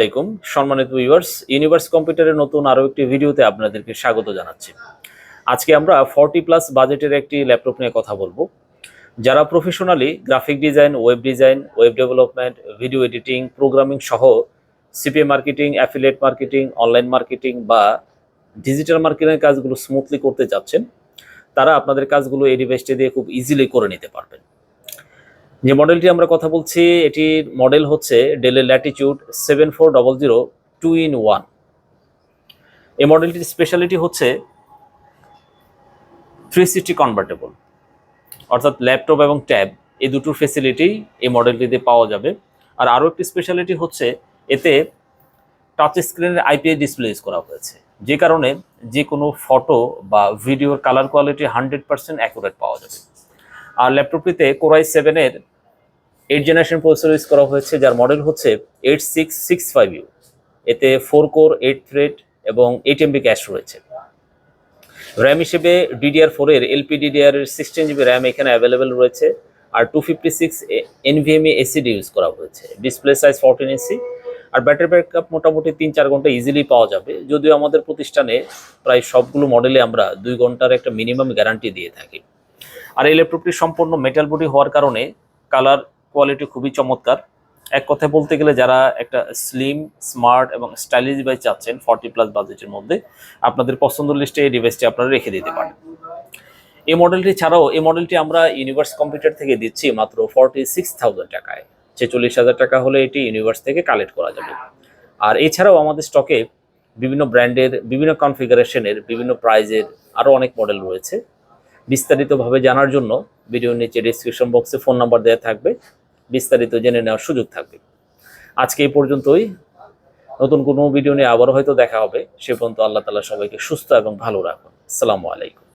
আলাইকুম। সম্মানিত viewers universe কম্পিউটারের নতুন আরও একটি ভিডিওতে আপনাদেরকে স্বাগত জানাচ্ছি। আজকে আমরা ফর্টি প্লাস বাজেটের একটি ল্যাপটপ নিয়ে কথা বলব। যারা professionally graphic design web design web development video editing programming সহ CPA marketing affiliate marketing online marketing বা ডিজিটাল মার্কেটিংয়ের কাজগুলো স্মুথলি করতে চাচ্ছেন, তারা আপনাদের কাজগুলো এই ডিভাইসটি দিয়ে খুব ইজিলি করে নিতে পারবেন। যে মডেলটি আমরা কথা বলছি, এটির মডেল হচ্ছে ডেলের Latitude seven four double zero two in one এই মডেলটির স্পেশালিটি হচ্ছে থ্রি সিটি কনভার্টেবল অর্থাৎ ল্যাপটপ এবং ট্যাব এই দুটোর ফেসিলিটি এই মডেলটিতে পাওয়া যাবে। আর আরও একটি স্পেশালিটি হচ্ছে, এতে টাচ স্ক্রিনের আইপিএস ডিসপ্লে ইউজ করা হয়েছে। যে কারণে যে কোনো ফটো বা ভিডিওর colour quality hundred percent accurate পাওয়া যাবে। আর ল্যাপটপটিতে কোরাই সেভেনের এইট জেনারেশন প্রসেসর ইউজ করা হয়েছে, যার মডেল হচ্ছে eight six six five U এতে ফোর কোর এইট থ্রেড এবং এইট এমবি ক্যাশ রয়েছে। র্যাম হিসেবে ডিডিআর ফোরের এলপি ডিডিআর এর সিক্সটিন জিবি র্যাম এখানে অ্যাভেলেবেল রয়েছে। আর two fifty six NVMe SSD use করা হয়েছে। ডিসপ্লে সাইজ ফোরটিন ইঞ্চি আর ব্যাটারি ব্যাকআপ মোটামুটি তিন চার ঘণ্টা ইজিলি পাওয়া যাবে। যদিও আমাদের প্রতিষ্ঠানে প্রায় সবগুলো মডেলে আমরা দুই ঘণ্টার একটা মিনিমাম গ্যারান্টি দিয়ে থাকি। আর এই ল্যাপটপটি সম্পূর্ণ মেটাল বডি হওয়ার কারণে কালার কোয়ালিটি খুবই চমৎকার। এক কথায় বলতে গেলে যারা একটা স্লিম স্মার্ট এবং স্টাইলিশ ডিভাইস চাচ্ছেন ফর্টি প্লাস বাজেটের মধ্যে, আপনাদের পছন্দ লিস্টে এই ডিভাইসটি আপনারা রেখে দিতে পারেন। এই মডেলটি ছাড়াও এই মডেলটি আমরা ইউনিভার্স কম্পিউটার থেকে দিচ্ছি মাত্র ফর্টি সিক্স থাউজেন্ড টাকায়। ছেচল্লিশ হাজার টাকা হলে এটি ইউনিভার্স থেকে কালেক্ট করা যাবে। আর এছাড়াও আমাদের স্টকে বিভিন্ন ব্র্যান্ডের বিভিন্ন কনফিগারেশনের বিভিন্ন প্রাইজের আরও অনেক মডেল রয়েছে। বিস্তারিতভাবে জানার জন্য ভিডিওর নিচে ডিসক্রিপশন বক্সে ফোন নাম্বার দেওয়া থাকবে, বিস্তারিত জেনে নেওয়ার সুযোগ থাকবে। আজকে এই পর্যন্তই। নতুন কোনো ভিডিও নিয়ে আবারও হয়তো দেখা হবে। সে পর্যন্ত আল্লাহ তালা সবাইকে সুস্থ এবং ভালো রাখুন। আসসালামু আলাইকুম।